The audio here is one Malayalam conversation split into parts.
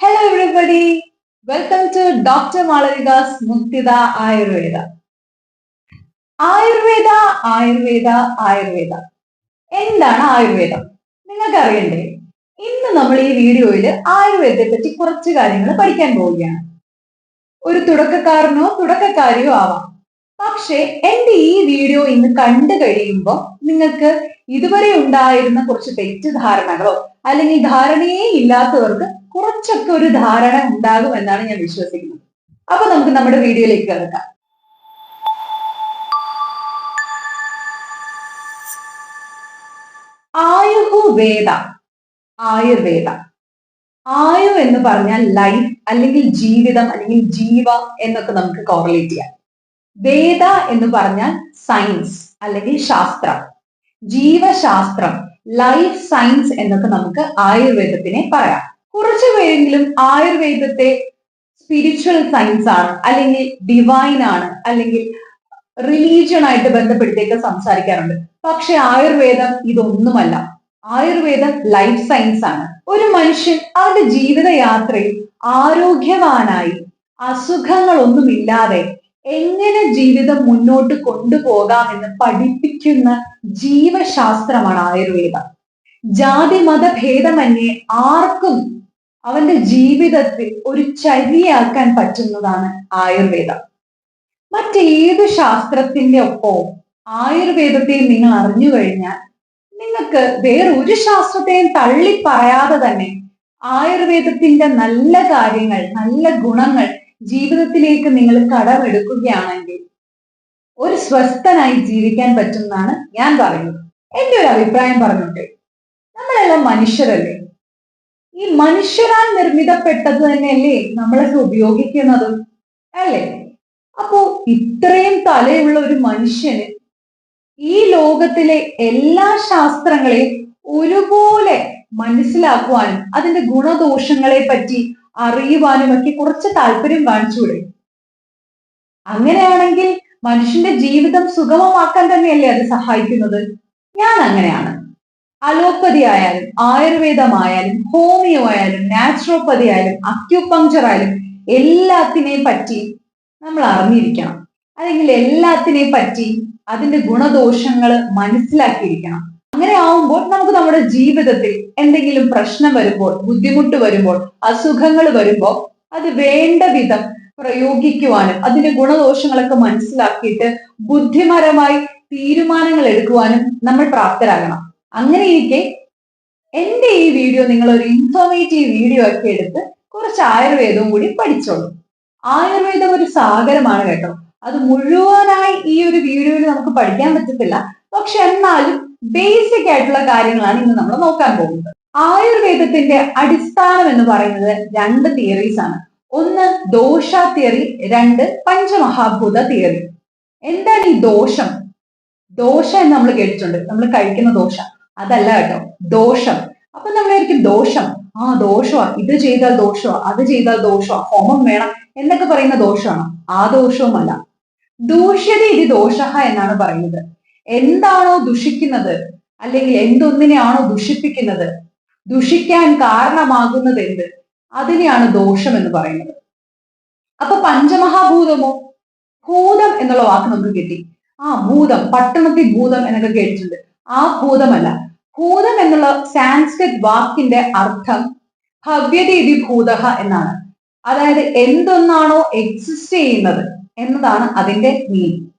Hello everybody. Welcome to Dr. Malavika's മുക്തിദ Ayurveda Ayurveda Ayurveda Ayurveda എന്താണ് ആയുർവേദം നിങ്ങൾക്ക് അറിയണ്ടേ ഇന്ന് നമ്മൾ ഈ വീഡിയോയിൽ ആയുർവേദത്തെ പറ്റി കുറച്ച് കാര്യങ്ങൾ പഠിക്കാൻ പോവുകയാണ് ഒരു തുടക്കക്കാരനോ തുടക്കക്കാരിയോ ആവാം പക്ഷേ എന്റെ ഈ വീഡിയോ ഇന്ന് കണ്ടു കഴിയുമ്പോൾ നിങ്ങൾക്ക് ഇതുവരെ ഉണ്ടായിരുന്ന കുറച്ച് തെറ്റിദ്ധാരണകളോ അല്ലെങ്കിൽ ധാരണയേ ഇല്ലാത്തവർക്ക് കുറച്ചൊക്കെ ഒരു ധാരണ ഉണ്ടാകും എന്നാണ് ഞാൻ വിശ്വസിക്കുന്നത്. അപ്പൊ നമുക്ക് നമ്മുടെ വീഡിയോയിലേക്ക് കിടക്കാം. ആയുഹു വേദ ആയുർവേദ. ആയു എന്ന് പറഞ്ഞാൽ ലൈഫ് അല്ലെങ്കിൽ ജീവിതം അല്ലെങ്കിൽ ജീവ എന്നൊക്കെ നമുക്ക് കോറിലേറ്റ് ചെയ്യാം. വേദ എന്ന് പറഞ്ഞാൽ സയൻസ് അല്ലെങ്കിൽ ശാസ്ത്രം. ജീവശാസ്ത്രം ലൈഫ് സയൻസ് എന്നൊക്കെ നമുക്ക് ആയുർവേദത്തിനെ പറയാം. കുറച്ചു പേരെങ്കിലും ആയുർവേദത്തെ സ്പിരിച്വൽ സയൻസ് ആണ് അല്ലെങ്കിൽ ഡിവൈൻ ആണ് അല്ലെങ്കിൽ റിലീജിയൻ ആയിട്ട് ബന്ധപ്പെടുത്തിയൊക്കെ സംസാരിക്കാറുണ്ട്. പക്ഷെ ആയുർവേദം ഇതൊന്നുമല്ല. ആയുർവേദം ലൈഫ് സയൻസ് ആണ്. ഒരു മനുഷ്യൻ അവന്റെ ജീവിതയാത്രയിൽ ആരോഗ്യവാനായി അസുഖങ്ങളൊന്നുമില്ലാതെ എങ്ങനെ ജീവിതം മുന്നോട്ട് കൊണ്ടുപോകാമെന്ന് പഠിപ്പിക്കുന്ന ജീവശാസ്ത്രമാണ് ആയുർവേദം. ജാതി മത ഭേദമന്യേ ആർക്കും അവന്റെ ജീവിതത്തിൽ ഒരു ചര്യയാക്കാൻ പറ്റുന്നതാണ് ആയുർവേദം. മറ്റേത് ശാസ്ത്രത്തിന്റെ ഒപ്പവും ആയുർവേദത്തെ നിങ്ങൾ അറിഞ്ഞു കഴിഞ്ഞാൽ നിങ്ങൾക്ക് വേറെ ഒരു ശാസ്ത്രത്തെയും തള്ളി പറയാതെ തന്നെ ആയുർവേദത്തിന്റെ നല്ല കാര്യങ്ങൾ നല്ല ഗുണങ്ങൾ ജീവിതത്തിലേക്ക് നിങ്ങൾ കടമെടുക്കുകയാണെങ്കിൽ ഒരു സ്വസ്ഥനായി ജീവിക്കാൻ പറ്റുമെന്നാണ് ഞാൻ പറയുന്നത്. എന്റെ ഒരു അഭിപ്രായം പറഞ്ഞോട്ടെ. നമ്മളെല്ലാം മനുഷ്യരല്ലേ? ഈ മനുഷ്യരാൽ നിർമ്മിതപ്പെട്ടത് തന്നെയല്ലേ നമ്മളൊക്കെ ഉപയോഗിക്കുന്നത് അല്ലേ? അപ്പോ ഇത്രയും തലയുള്ള ഒരു മനുഷ്യന് ഈ ലോകത്തിലെ എല്ലാ ശാസ്ത്രങ്ങളെയും ഒരുപോലെ മനസ്സിലാക്കുവാനും അതിന്റെ ഗുണദോഷങ്ങളെ പറ്റി അറിയുവാനും ഒക്കെ കുറച്ച് താല്പര്യം കാണിച്ചുകൂടെ? അങ്ങനെയാണെങ്കിൽ മനുഷ്യന്റെ ജീവിതം സുഗമമാക്കാൻ തന്നെയല്ലേ അത് സഹായിക്കുന്നത്? ഞാൻ അങ്ങനെയാണ്. അലോപ്പതി ആയാലും ആയുർവേദമായാലും ഹോമിയോ ആയാലും നാച്ചുറോപ്പതി ആയാലും അക്യുപങ്ചർ ആയാലും എല്ലാത്തിനെ പറ്റി നമ്മൾ അറിഞ്ഞിരിക്കണം. അല്ലെങ്കിൽ എല്ലാത്തിനെ പറ്റി അതിന്റെ ഗുണദോഷങ്ങൾ മനസ്സിലാക്കിയിരിക്കണം. അങ്ങനെ ആവുമ്പോൾ നമുക്ക് നമ്മുടെ ജീവിതത്തിൽ എന്തെങ്കിലും പ്രശ്നം വരുമ്പോൾ ബുദ്ധിമുട്ട് വരുമ്പോൾ അസുഖങ്ങൾ വരുമ്പോൾ അത് വേണ്ട വിധം പ്രയോഗിക്കുവാനും അതിന്റെ ഗുണദോഷങ്ങളൊക്കെ മനസ്സിലാക്കിയിട്ട് ബുദ്ധിപരമായി തീരുമാനങ്ങൾ എടുക്കുവാനും നമ്മൾ പ്രാപ്തരാകണം. അങ്ങനെയിരിക്കെ എന്റെ ഈ വീഡിയോ നിങ്ങൾ ഒരു ഇൻഫോർമേറ്റീവ് വീഡിയോ ഒക്കെ എടുത്ത് കുറച്ച് ആയുർവേദവും കൂടി പഠിച്ചോളൂ. ആയുർവേദം ഒരു സാഗരമാണ് കേട്ടോ. അത് മുഴുവനായി ഈ ഒരു വീഡിയോയിൽ നമുക്ക് പഠിക്കാൻ പറ്റത്തില്ല. പക്ഷെ എന്നാലും ബേസിക് ആയിട്ടുള്ള കാര്യങ്ങളാണ് ഇന്ന് നമ്മൾ നോക്കാൻ പോകുന്നത്. ആയുർവേദത്തിന്റെ അടിസ്ഥാനം എന്ന് പറയുന്നത് രണ്ട് തിയറീസ് ആണ്. ഒന്ന് ദോഷ തിയറി രണ്ട് പഞ്ചമഹാഭൂത തിയറി എന്താണ് ഈ ദോഷം? ദോഷ എന്ന് നമ്മൾ കേട്ടിട്ടുണ്ട്. നമ്മൾ കഴിക്കുന്ന ദോശ അതല്ല കേട്ടോ ദോഷം. അപ്പൊ നമ്മളായിരിക്കും ദോഷം. ആ ദോഷമാ. ഇത് ചെയ്താൽ ദോഷമാ അത് ചെയ്താൽ ദോഷമാ ഹോമം വേണം എന്നൊക്കെ പറയുന്ന ദോഷമാണ്. ആ ദോഷവുമല്ല. ദൂഷ്യത ഇത് ദോഷ എന്നാണ് പറയുന്നത്. എന്താണോ ദുഷിക്കുന്നത് അല്ലെങ്കിൽ എന്തൊന്നിനെയാണോ ദുഷിപ്പിക്കുന്നത് ദുഷിക്കാൻ കാരണമാകുന്നത് എന്ത് അതിനെയാണ് ദോഷം എന്ന് പറയുന്നത്. അപ്പൊ പഞ്ചമഹാഭൂതമോ? ഭൂതം എന്നുള്ള വാക്ക് നമുക്ക് കിട്ടി. ആ ഭൂതം പട്ടണത്തിൽ ഭൂതം എന്നൊക്കെ കേട്ടിട്ടുണ്ട്. ആ ഭൂതമല്ല. ഭൂതം എന്നുള്ള സാൻസ്ക്രിറ്റ് വാക്കിന്റെ അർത്ഥം ഭവ്യതീതി ഭൂതഹ എന്നാണ്. അതായത് എന്തൊന്നാണോ എക്സിസ്റ്റ് ചെയ്യുന്നത് എന്നതാണ് അതിന്റെ മീനിങ്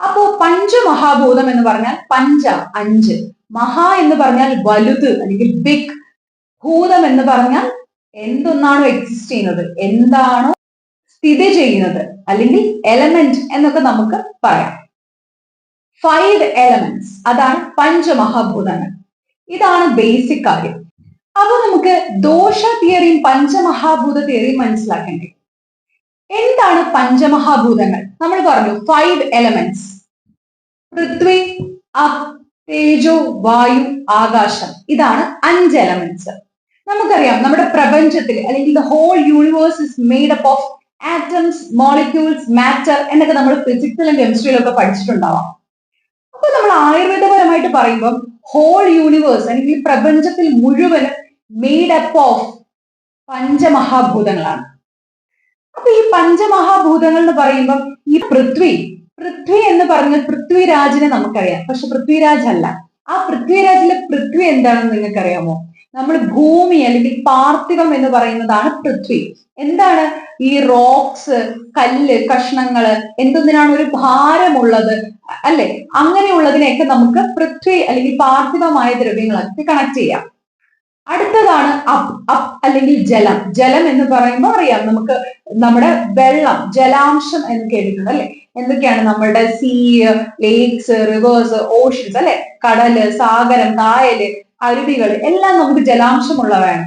അപ്പോ പഞ്ചമഹാഭൂതം എന്ന് പറഞ്ഞാൽ പഞ്ച അഞ്ച്. മഹാ എന്ന് പറഞ്ഞാൽ വലുത് അല്ലെങ്കിൽ ബിഗ് ഭൂതം എന്ന് പറഞ്ഞാൽ എന്തൊന്നാണോ എക്സിസ്റ്റ് ചെയ്യുന്നത് എന്താണോ സ്ഥിതി ചെയ്യുന്നത് അല്ലെങ്കിൽ എലമെന്റ് എന്നൊക്കെ നമുക്ക് പറയാം. ഫൈവ് എലമെന്റ്സ് അതാണ് പഞ്ചമഹാഭൂതങ്ങൾ. ഇതാണ് ബേസിക് കാര്യം. അപ്പൊ നമുക്ക് ദോഷ തിയറിയും പഞ്ചമഹാഭൂത തിയറിയും മനസ്സിലാക്കേണ്ടത് എന്താണ് പഞ്ചമഹാഭൂതങ്ങൾ? നമ്മൾ പറഞ്ഞു ഫൈവ് എലമെന്റ്സ് പൃഥ്വി തേജോ വായു ആകാശം. ഇതാണ് അഞ്ച് എലമെന്റ്സ് നമുക്കറിയാം നമ്മുടെ പ്രപഞ്ചത്തിൽ അല്ലെങ്കിൽ the whole universe is made up of atoms molecules matter എന്നൊക്കെ നമ്മൾ ഫിസിക്സിലും കെമിസ്ട്രിയിലും ഒക്കെ പഠിച്ചിട്ടുണ്ടാവാം. അപ്പൊ നമ്മൾ ആയുർവേദപരമായിട്ട് പറയുമ്പോൾ ഹോൾ യൂണിവേഴ്സ് അല്ലെങ്കിൽ പ്രപഞ്ചത്തിൽ മുഴുവനും മെയ്ഡ് അപ്പ് ഓഫ് പഞ്ചമഹാഭൂതങ്ങളാണ്. അപ്പൊ ഈ പഞ്ചമഹാഭൂതങ്ങൾ എന്ന് പറയുമ്പോൾ ഈ പൃഥ്വി പൃഥ്വി എന്ന് പറഞ്ഞ പൃഥ്വിരാജിനെ നമുക്കറിയാം. പക്ഷെ പൃഥ്വിരാജ് അല്ല. ആ പൃഥ്വിരാജിലെ പൃഥ്വി എന്താണെന്ന് നിങ്ങൾക്കറിയാമോ? നമ്മൾ ഭൂമി അല്ലെങ്കിൽ പാർത്ഥിവം എന്ന് പറയുന്നതാണ് പൃഥ്വി. എന്താണ് ഈ റോക്സ് കല്ല് കഷ്ണങ്ങൾ എന്തൊന്നിനാണ് ഒരു ഭാരമുള്ളത്? അല്ലെ? അങ്ങനെയുള്ളതിനെയൊക്കെ നമുക്ക് പൃഥ്വി അല്ലെങ്കിൽ പാർത്ഥിവമായ ദ്രവ്യങ്ങളൊക്കെ കണക്ട് ചെയ്യാം. അടുത്തതാണ് അപ് അപ് അല്ലെങ്കിൽ ജലം. ജലം എന്ന് പറയുമ്പോൾ അറിയാം നമുക്ക് നമ്മുടെ വെള്ളം ജലാംശം എന്ന് കേട്ടിട്ടുണ്ട് അല്ലെ? എന്തൊക്കെയാണ് നമ്മളുടെ സീ ലേക്സ് റിവേഴ്സ് ഓഷൻസ് അല്ലെ? കടൽ സാഗരം കായൽ അരുവികൾ എല്ലാം നമുക്ക് ജലാംശമുള്ളവയാണ്.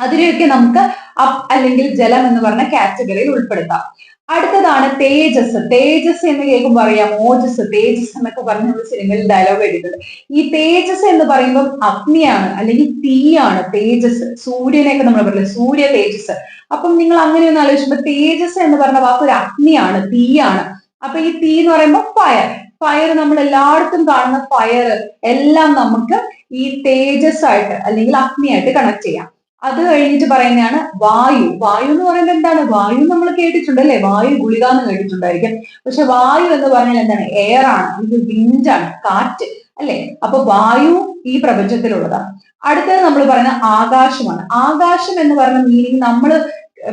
അതിനെയൊക്കെ നമുക്ക് അപ്പ് അല്ലെങ്കിൽ ജലം എന്ന് പറഞ്ഞ കാറ്റഗറിയിൽ ഉൾപ്പെടുത്താം. അടുത്തതാണ് തേജസ്. തേജസ് എന്ന് കേൾക്കുമ്പോൾ അറിയാം. ഓജസ് തേജസ് എന്നൊക്കെ പറഞ്ഞ നമ്മൾ സിനിമയിൽ ഡയലോഗ് എഴുതുന്നത്. ഈ തേജസ് എന്ന് പറയുമ്പോൾ അഗ്നിയാണ് അല്ലെങ്കിൽ തീയാണ്. തേജസ് സൂര്യനെയൊക്കെ നമ്മൾ പറയില്ല സൂര്യ തേജസ്. അപ്പം നിങ്ങൾ അങ്ങനെ ഒന്ന് ആലോചിക്കുമ്പോൾ തേജസ് എന്ന് പറഞ്ഞ വാക്ക് ഒരു അഗ്നിയാണ് തീയാണ്. അപ്പൊ ഈ തീ എന്ന് പറയുമ്പോൾ ഫയർ ഫയർ നമ്മൾ എല്ലായിടത്തും കാണുന്ന ഫയർ എല്ലാം നമുക്ക് ഈ തേജസ് ആയിട്ട് അല്ലെങ്കിൽ അഗ്നിയായിട്ട് കണക്ട് ചെയ്യാം. അത് കഴിഞ്ഞിട്ട് പറയുന്നതാണ് വായു. വായു എന്ന് പറയുന്നത് എന്താണ്? വായു നമ്മൾ കേട്ടിട്ടുണ്ട് അല്ലെ? വായു ഗുളിക എന്ന് കേട്ടിട്ടുണ്ടായിരിക്കും. പക്ഷെ വായു എന്ന് പറഞ്ഞാൽ എന്താണ്? എയർ ആണ്. ഇത് വിൻഡാണ് കാറ്റ് അല്ലെ? അപ്പൊ വായു ഈ പ്രപഞ്ചത്തിലുള്ളതാണ്. അടുത്തത് നമ്മൾ പറയുന്ന ആകാശമാണ്. ആകാശം എന്ന് പറയുന്ന മീനിങ് നമ്മൾ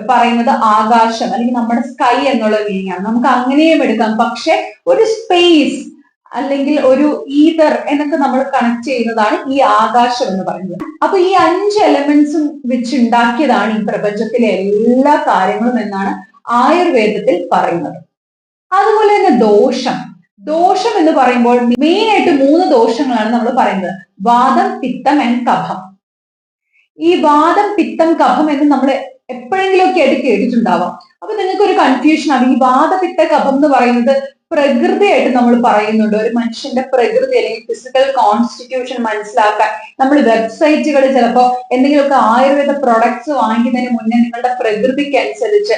പറയുന്നത് ആകാശം അല്ലെങ്കിൽ നമ്മുടെ സ്കൈ എന്നുള്ള മീനിങ് ആണ്. നമുക്ക് അങ്ങനെയും എടുക്കാം. പക്ഷെ ഒരു സ്പേസ് അല്ലെങ്കിൽ ഒരു ഈതർ എന്നൊക്കെ നമ്മൾ കണക്ട് ചെയ്യുന്നതാണ് ഈ ആകാശം എന്ന് പറയുന്നത്. അപ്പൊ ഈ അഞ്ച് എലമെന്റ്സും വെച്ച് ഉണ്ടാക്കിയതാണ് ഈ പ്രപഞ്ചത്തിലെ എല്ലാ കാര്യങ്ങളും എന്നാണ് ആയുർവേദത്തിൽ പറയുന്നത്. അതുപോലെ തന്നെ ദോഷം. ദോഷം എന്ന് പറയുമ്പോൾ മെയിൻ ആയിട്ട് മൂന്ന് ദോഷങ്ങളാണ് നമ്മൾ പറയുന്നത്. വാദം പിത്തം ആൻഡ് കഫം. ഈ വാദം പിത്തം കഫം എന്ന് നമ്മൾ എപ്പോഴെങ്കിലും ഒക്കെ ആയിട്ട് കേട്ടിട്ടുണ്ടാവാം. അപ്പൊ നിങ്ങൾക്ക് ഒരു കൺഫ്യൂഷൻ ആണ്. ഈ വാദപിത്ത കഫം എന്ന് പറയുന്നത് പ്രകൃതിയായിട്ട് നമ്മൾ പറയുന്നുണ്ട്. ഒരു മനുഷ്യന്റെ പ്രകൃതി അല്ലെങ്കിൽ ഫിസിക്കൽ കോൺസ്റ്റിറ്റ്യൂഷൻ മനസ്സിലാക്കാൻ നമ്മൾ വെബ്സൈറ്റുകൾ ചിലപ്പോൾ എന്തെങ്കിലുമൊക്കെ ആയുർവേദ പ്രൊഡക്ട്സ് വാങ്ങിക്കുന്നതിന് മുന്നേ നിങ്ങളുടെ പ്രകൃതിക്ക് അനുസരിച്ച്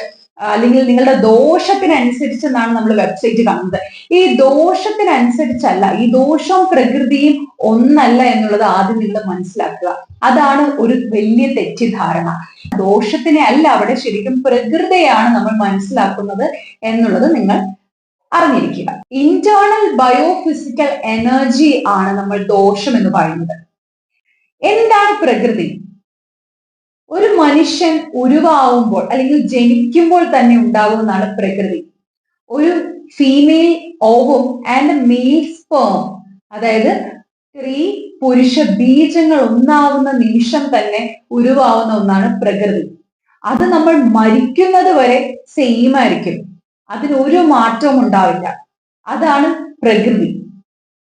അല്ലെങ്കിൽ നിങ്ങളുടെ ദോഷത്തിനനുസരിച്ച് എന്നാണ് നമ്മൾ വെബ്സൈറ്റ് കാണുന്നത്. ഈ ദോഷത്തിനനുസരിച്ചല്ല ഈ ദോഷവും പ്രകൃതിയും ഒന്നല്ല എന്നുള്ളത് ആദ്യം നിങ്ങൾ മനസ്സിലാക്കുക. അതാണ് ഒരു വലിയ തെറ്റിദ്ധാരണ. ദോഷത്തിനെ അല്ല അവിടെ ശരിക്കും പ്രകൃതിയാണ് നമ്മൾ മനസ്സിലാക്കുന്നത് എന്നുള്ളത് നിങ്ങൾ അറിഞ്ഞിരിക്കുക. ഇന്റേണൽ ബയോഫിസിക്കൽ എനർജി ആണ് നമ്മൾ ദോഷം എന്ന് പറയുന്നത്. എന്താണ് പ്രകൃതി? ഒരു മനുഷ്യൻ ഉരുവാവുമ്പോൾ അല്ലെങ്കിൽ ജനിക്കുമ്പോൾ തന്നെ ഉണ്ടാകുന്നതാണ് പ്രകൃതി. ഒരു ഫീമെയിൽ ഓവും ആൻഡ് മെയിൽ സ്പേം അതായത് സ്ത്രീ പുരുഷ ബീജങ്ങൾ ഒന്നാവുന്ന നിമിഷം തന്നെ ഉരുവാവുന്ന ഒന്നാണ് പ്രകൃതി. അത് നമ്മൾ മരിക്കുന്നത് വരെ സെയിം ആയിരിക്കും. അതിനൊരു മാറ്റവും ഉണ്ടാവില്ല. അതാണ് പ്രകൃതി.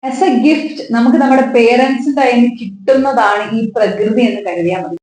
ആസ് എ ഗിഫ്റ്റ് നമുക്ക് നമ്മുടെ പേരൻസിന്റെ കയ്യിൽ നിന്ന് കിട്ടുന്നതാണ് ഈ പ്രകൃതി എന്ന് കരുതിയാൽ മതി.